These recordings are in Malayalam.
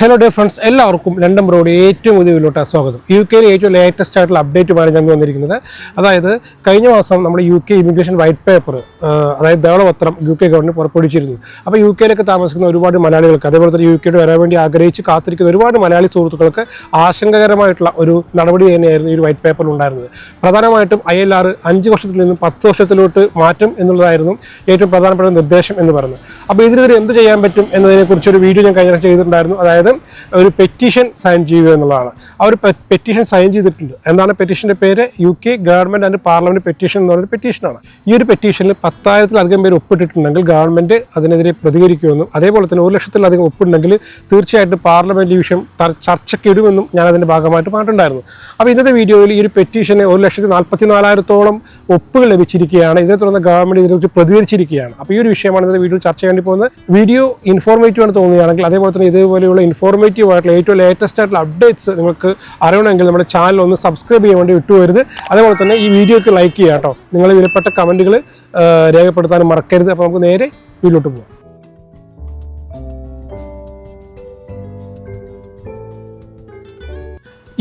ഹലോ ഡിയർ ഫ്രണ്ട്സ് എല്ലാവർക്കും ലണ്ടൻ ബ്രോഡ് ഏറ്റവും പുതിയ വീട്ടിലോട്ട് സ്വാഗതം യു കെയിലെ ഏറ്റവും ലേറ്റസ്റ്റ് ആയിട്ടുള്ള അപ്ഡേറ്റ് അപ്ഡേറ്റുമാണ് ഞങ്ങൾ വന്നിരിക്കുന്നത്. അതായത് കഴിഞ്ഞ മാസം നമ്മുടെ U K immigration white paper അതായത് ധവളപത്രം യു കെ ഗവൺമെന്റ് പുറപ്പെടുവിച്ചിരുന്നു. അപ്പോൾ യു കെയിലൊക്കെ താമസിക്കുന്ന ഒരുപാട് മലയാളികൾക്ക് അതേപോലെ തന്നെ യു കെയുടെ വരാൻ വേണ്ടി ആഗ്രഹിച്ച് കാത്തിരിക്കുന്ന ഒരുപാട് മലയാളി സുഹൃത്തുക്കൾക്ക് ആശങ്കകരമായിട്ടുള്ള ഒരു നടപടി തന്നെയായിരുന്നു ഈ ഒരു വൈറ്റ് പേപ്പറിൽ ഉണ്ടായിരുന്നത്. പ്രധാനമായിട്ടും ഐ എൽ ആർ അഞ്ച് വർഷത്തിൽ നിന്നും പത്ത് വർഷത്തിലോട്ട് മാറ്റം എന്നുള്ളതായിരുന്നു ഏറ്റവും പ്രധാനപ്പെട്ട നിർദ്ദേശം എന്ന് പറയുന്നത്. അപ്പോൾ ഇതിനെതിരെ എന്ത് ചെയ്യാൻ പറ്റും എന്നതിനെക്കുറിച്ചൊരു വീഡിയോ ഞാൻ കഴിഞ്ഞ ചെയ്തിട്ടുണ്ടായിരുന്നു. അതായത് ഒരു പെറ്റീഷൻ സൈൻ ചെയ്യുക എന്നുള്ളതാണ്. അവർ പെറ്റീഷൻ സൈൻ ചെയ്തിട്ടുണ്ട്. എന്താണ് പെറ്റീഷന്റെ പേര്? U K government and parliament petition എന്ന് പറയുന്ന പെറ്റീഷനാണ് ഈ ഒരു പെറ്റീഷനിൽ പത്തായിരത്തിലധികം പേര് ഒപ്പിട്ടിട്ടുണ്ടെങ്കിൽ ഗവൺമെന്റ് അതിനെതിരെ പ്രതികരിക്കുമെന്നും അതേപോലെ തന്നെ ഒരു ലക്ഷത്തിലധികം ഒപ്പുണ്ടെങ്കിൽ തീർച്ചയായിട്ടും പാർലമെന്റ് ഈ വിഷയം ചർച്ചയ്ക്കിടുമെന്നും ഞാൻ അതിന്റെ ഭാഗമായിട്ട് പറഞ്ഞിട്ടുണ്ടായിരുന്നു. അപ്പോൾ ഇന്നത്തെ വീഡിയോയിൽ ഈ ഒരു പെറ്റീഷന് ഒരു ലക്ഷത്തി നാൽപ്പത്തി നാലായിരത്തോളം ഒപ്പുകൾ ലഭിച്ചിരിക്കുകയാണ്. ഇതിനെ തുടർന്ന് ഗവൺമെന്റ് ഇതിനെക്കുറിച്ച് പ്രതികരിച്ചിരിക്കുകയാണ്. അപ്പോൾ ഈ ഒരു വിഷയമാണ് ഇന്നത്തെ വീഡിയോ ചർച്ച ചെയ്യേണ്ടി പോകുന്നത്. വീഡിയോ ഇൻഫോർമേറ്റീവ് ആണ് തോന്നുകയാണെങ്കിൽ അതേപോലെ തന്നെ ഇതേപോലെയുള്ള ഇൻഫോർമേറ്റീവ് ആയിട്ടുള്ള ഏറ്റവും ലേറ്റസ്റ്റ് ആയിട്ടുള്ള അപ്ഡേറ്റ്സ് നിങ്ങൾക്ക് അറിയണമെങ്കിൽ നമ്മുടെ ചാനൽ ഒന്ന് സബ്സ്ക്രൈബ് ചെയ്യാൻ വേണ്ടി വിട്ടുവരുത് അതേപോലെ തന്നെ ഈ വീഡിയോക്ക് ലൈക്ക് ചെയ്യുക കേട്ടോ. നിങ്ങൾ വിലപ്പെട്ട കമന്റുകൾ രേഖപ്പെടുത്താനും മറക്കരുത്. അപ്പോൾ നമുക്ക് നേരെ വീട്ടിലോട്ട് പോകാം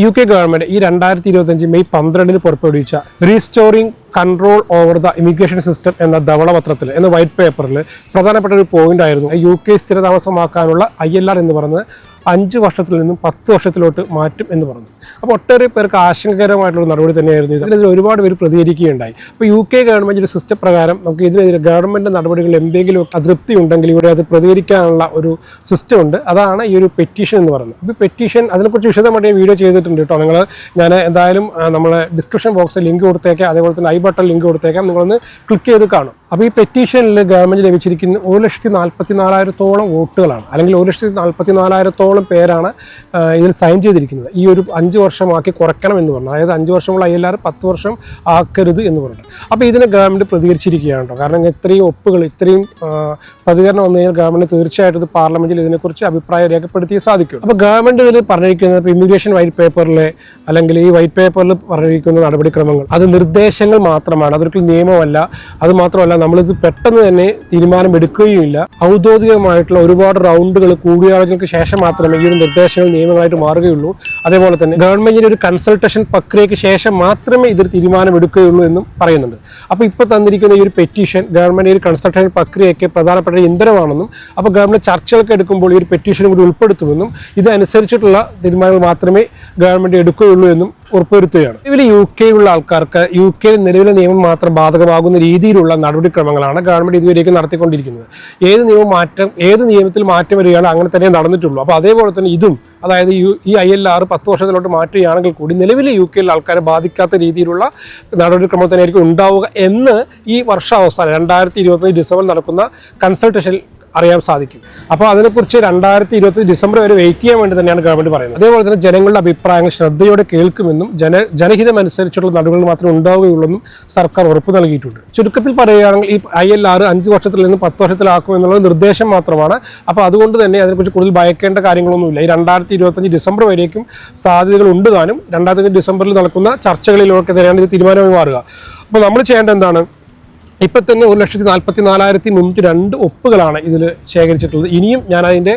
യു കെ ഗവൺമെന്റ് ഈ രണ്ടായിരത്തി ഇരുപത്തഞ്ച് മെയ് പന്ത്രണ്ടിന് പുറപ്പെടുവിച്ച restoring control over the immigration system എന്ന ധവളപത്രത്തിൽ എന്ന വൈറ്റ് പേപ്പറിൽ പ്രധാനപ്പെട്ട ഒരു പോയിന്റ് ആയിരുന്നു. യു കെ സ്ഥിരതാമസമാക്കാനുള്ള ഐ എൽ ആർ എന്ന് പറയുന്നത് അഞ്ച് വർഷത്തിൽ നിന്നും പത്ത് വർഷത്തിലോട്ട് മാറ്റും എന്ന് പറഞ്ഞു. അപ്പോൾ ഒട്ടേറെ പേർക്ക് ആശങ്കകരമായിട്ടുള്ള നടപടി തന്നെയായിരുന്നു ഇത്. ഇതിനെതിരെ ഒരുപാട് പേര് പ്രതികരിക്കുകയുണ്ടായി. അപ്പോൾ യു കെ ഗവൺമെന്റ് ഒരു സിസ്റ്റം പ്രകാരം നമുക്ക് ഇതിനെതിരെ ഗവൺമെന്റ് നടപടികൾ എന്തെങ്കിലും അതൃപ്തി ഉണ്ടെങ്കിൽ ഇവിടെ അത് പ്രതികരിക്കാനുള്ള ഒരു സിസ്റ്റം ഉണ്ട്. അതാണ് ഈ ഒരു പെറ്റീഷൻ എന്ന് പറയുന്നത്. അപ്പോൾ പെറ്റീഷൻ അതിനെക്കുറിച്ച് വിശദമായിട്ട് ഞാൻ വീഡിയോ ചെയ്തിട്ടുണ്ട് കേട്ടോ. നിങ്ങൾ ഞാൻ എന്തായാലും നമ്മളെ ഡിസ്ക്രിപ്ഷൻ ബോക്സിൽ ലിങ്ക് കൊടുത്തേക്കാം. അതേപോലെ തന്നെ ഐ ബട്ടൺ ലിങ്ക് കൊടുത്തേക്കാം. നിങ്ങളൊന്ന് ക്ലിക്ക് ചെയ്ത് കാണും. അപ്പോൾ ഈ പെറ്റീഷനിൽ ഗവൺമെന്റ് ലഭിച്ചിരിക്കുന്ന ഒരു ലക്ഷത്തി നാൽപ്പത്തി നാലായിരത്തോളം വോട്ടുകളാണ്. അല്ലെങ്കിൽ ഒരു ലക്ഷത്തി നാൽപ്പത്തി നാലായിരത്തോളം പേരാണ് ഇതിൽ സൈൻ ചെയ്തിരിക്കുന്നത്. ഈ ഒരു അഞ്ച് വർഷമാക്കി കുറയ്ക്കണം എന്ന് പറഞ്ഞു. അതായത് അഞ്ച് വർഷമുള്ള ഐ എൽ ആർ പത്ത് വർഷം ആക്കരുത് എന്ന് പറഞ്ഞു. അപ്പോൾ ഇതിനെ ഗവൺമെന്റ് പ്രതികരിച്ചിരിക്കുകയാണ് കേട്ടോ. കാരണം ഇത്രയും ഒപ്പുകൾ ഇത്രയും പ്രതികരണം വന്നു കഴിഞ്ഞാൽ ഗവൺമെന്റ് തീർച്ചയായിട്ടും ഇത് പാർലമെന്റിൽ ഇതിനെക്കുറിച്ച് അഭിപ്രായം രേഖപ്പെടുത്തിയേ സാധിക്കും അപ്പോൾ ഗവൺമെന്റ് ഇതിൽ പറഞ്ഞിരിക്കുന്നത് ഇപ്പോൾ ഇമിഗ്രേഷൻ വൈറ്റ് പേപ്പറിലെ അല്ലെങ്കിൽ ഈ വൈറ്റ് പേപ്പറിൽ പറഞ്ഞിരിക്കുന്ന നടപടിക്രമങ്ങൾ. അത് നിർദ്ദേശങ്ങൾ മാത്രമാണ്. അതൊരിക്കലും നിയമമല്ല. അത് മാത്രമല്ല നമ്മളിത് പെട്ടെന്ന് തന്നെ തീരുമാനം എടുക്കുകയുമില്ല. ഔദ്യോഗികമായിട്ടുള്ള ഒരുപാട് റൗണ്ടുകൾ കൂടിയാലോചനയ്ക്ക് ശേഷം മാത്രമേ ഈ ഒരു നിർദ്ദേശങ്ങൾ നിയമങ്ങളായിട്ട് മാറുകയുള്ളൂ. അതേപോലെ തന്നെ ഗവൺമെന്റിന്റെ ഒരു കൺസൾട്ടേഷൻ പ്രക്രിയയ്ക്ക് ശേഷം മാത്രമേ ഇതിൽ തീരുമാനം എടുക്കുകയുള്ളൂ എന്നും പറയുന്നുണ്ട്. അപ്പോൾ ഇപ്പോൾ തന്നിരിക്കുന്ന ഈ ഒരു പെറ്റീഷൻ ഗവൺമെന്റ് ഒരു കൺസൾട്ടേഷൻ പ്രക്രിയയ്ക്ക് പ്രധാനപ്പെട്ട ഇന്ധനമാണെന്നും അപ്പോൾ ഗവൺമെന്റ് ചർച്ചകൾക്ക് എടുക്കുമ്പോൾ ഈ ഒരു പെറ്റീഷനും കൂടി ഉൾപ്പെടുത്തുമെന്നും ഇതനുസരിച്ചിട്ടുള്ള തീരുമാനങ്ങൾ മാത്രമേ ഗവൺമെന്റ് എടുക്കുകയുള്ളൂ എന്നും ഉറപ്പുവരുത്തുകയാണ്. ഇതിൽ യു കെയിലുള്ള ആൾക്കാർക്ക് യു കെയിൽ നിലവിലെ നിയമം മാത്രം ബാധകമാകുന്ന രീതിയിലുള്ള നടപടിക്രമങ്ങളാണ് ഗവൺമെന്റ് ഇതുവരേക്കും നടത്തിക്കൊണ്ടിരിക്കുന്നത്. ഏത് നിയമം മാറ്റം ഏത് നിയമത്തിൽ മാറ്റം വരികയാണ് അങ്ങനെ തന്നെ നടന്നിട്ടുള്ളൂ. അപ്പോൾ അതേപോലെ തന്നെ ഇതും അതായത് യു- ഈ ഐ എൽ ആർ പത്ത് വർഷത്തിലോട്ട് മാറ്റുകയാണെങ്കിൽ കൂടി നിലവിലെ യു കെയിലെ ആൾക്കാരെ ബാധിക്കാത്ത രീതിയിലുള്ള നടപടിക്രമം തന്നെയായിരിക്കും ഉണ്ടാവുക എന്ന് ഈ വർഷാവസാനം രണ്ടായിരത്തി ഇരുപത്തി ഡിസംബർ നടക്കുന്ന കൺസൾട്ടേഷൻ അറിയാൻ സാധിക്കും. അപ്പോൾ അതിനെക്കുറിച്ച് രണ്ടായിരത്തി ഇരുപത്തി ഡിസംബർ വരെ വെയിറ്റ് ചെയ്യാൻ വേണ്ടി തന്നെയാണ് ഗവൺമെന്റ് പറയുന്നത്. അതേപോലെ തന്നെ ജനങ്ങളുടെ അഭിപ്രായങ്ങൾ ശ്രദ്ധയോടെ കേൾക്കുമെന്നും ജന ജനഹിതം അനുസരിച്ചുള്ള നടപടികൾ മാത്രമേ ഉണ്ടാവുകയുള്ളൂ എന്നും സർക്കാർ ഉറപ്പ് നൽകിയിട്ടുണ്ട്. ചുരുക്കത്തിൽ പറയുകയാണെങ്കിൽ ഈ ഐ എൽ ആർ അഞ്ച് വർഷത്തിൽ നിന്ന് പത്ത് വർഷത്തിലാക്കും എന്നുള്ള നിർദ്ദേശം മാത്രമാണ്. അപ്പോൾ അതുകൊണ്ട് തന്നെ അതിനെക്കുറിച്ച് കൂടുതൽ ഭയക്കേണ്ട കാര്യങ്ങളൊന്നുമില്ല. ഈ രണ്ടായിരത്തി ഇരുപത്തഞ്ച് ഡിസംബർ വരേക്കും സാധ്യതകൾ ഉണ്ട് താനും. രണ്ടായിരത്തി ഡിസംബറിൽ നടക്കുന്ന ചർച്ചകളിലൊക്കെ തന്നെയാണ് ഇത് തീരുമാനമായി മാറുക. അപ്പോൾ നമ്മൾ ചെയ്യേണ്ട എന്താണ്? ഇപ്പം തന്നെ ഒരു ലക്ഷത്തി നാൽപ്പത്തി നാലായിരത്തി മുന്നൂറ്റി രണ്ട് ഒപ്പുകളാണ് ഇതിൽ ശേഖരിച്ചിട്ടുള്ളത്. ഇനിയും ഞാൻ അതിന്റെ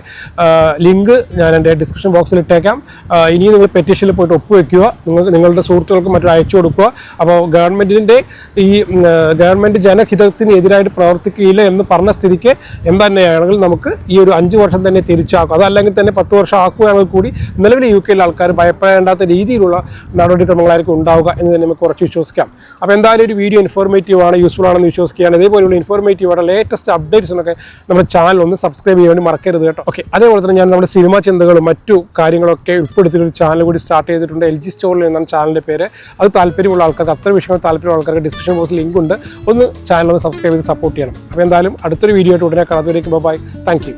ലിങ്ക് ഞാൻ എന്റെ ഡിസ്ക്രിപ്ഷൻ ബോക്സിൽ ഇട്ടേക്കാം. ഇനിയും നിങ്ങൾ പെറ്റീഷനിൽ പോയിട്ട് ഒപ്പ് വെക്കുക. നിങ്ങൾ നിങ്ങളുടെ സുഹൃത്തുക്കൾക്ക് മറ്റും അയച്ചു കൊടുക്കുക. അപ്പോൾ ഗവൺമെന്റിന്റെ ഈ ഗവൺമെന്റ് ജനഹിതത്തിന് എതിരായിട്ട് പ്രവർത്തിക്കുകയില്ല എന്ന് പറഞ്ഞ സ്ഥിതിക്ക് എന്തുതന്നെയാണെങ്കിൽ നമുക്ക് ഈ ഒരു അഞ്ച് വർഷം തന്നെ തിരിച്ചാക്കും. അതല്ലെങ്കിൽ തന്നെ പത്ത് വർഷം ആക്കുകയാണെങ്കിൽ കൂടി നിലവിൽ യു കെയിലെ ആൾക്കാർ ഭയപ്പെടേണ്ടാത്ത രീതിയിലുള്ള നടപടിക്രമങ്ങളായിരിക്കും ഉണ്ടാവുക എന്ന് തന്നെ നമുക്ക് കുറച്ച് വിശ്വസിക്കാം. അപ്പോൾ എന്തായാലും ഒരു വീഡിയോ ഇൻഫോർമേറ്റീവ് ആണ് യൂസ്ഫുൾ ആണെന്ന് വിശ്വസിക്കുകയാണ്. ഇതേപോലെയുള്ള ഇൻഫോർമേറ്റീവ് ആയിട്ടുള്ള ലേറ്റസ്റ്റ് അപ്ഡേറ്റ്സിനൊക്കെ നമ്മുടെ ചാനൽ ഒന്ന് സബ്സ്ക്രൈബ് ചെയ്യാൻ വേണ്ടി മറക്കരുത് കേട്ടോ. ഓക്കെ അതേപോലെ തന്നെ ഞാൻ നമ്മുടെ സിനിമാ ചിന്തകളും മറ്റു കാര്യങ്ങളൊക്കെ ഉൾപ്പെടുത്തി ഒരു ചാനൽ കൂടി സ്റ്റാർട്ട് ചെയ്തിട്ടുണ്ട്. എൽ ജി സ്റ്റോറിൽ എന്നാണ് ചാനലിന്റെ പേര്. അത് താല്പര്യമുള്ള ആൾക്കാർക്ക് അത്ര വിഷയങ്ങൾ താല്പര്യമുള്ള ആൾക്കാർക്ക് ഡിസ്ക്രിപ്ഷൻ ബോക്സിൽ ലിങ്ക് ഉണ്ട്. ഒന്ന് ചാനൽ ഒന്ന് സബ്സ്ക്രൈബ് ചെയ്ത് സപ്പോർട്ട് ചെയ്യണം. അപ്പോൾ എന്തായാലും അടുത്തൊരു വീഡിയോ ആയിട്ട് ഉടനെ കാണാതെ ബൈ താങ്ക് യു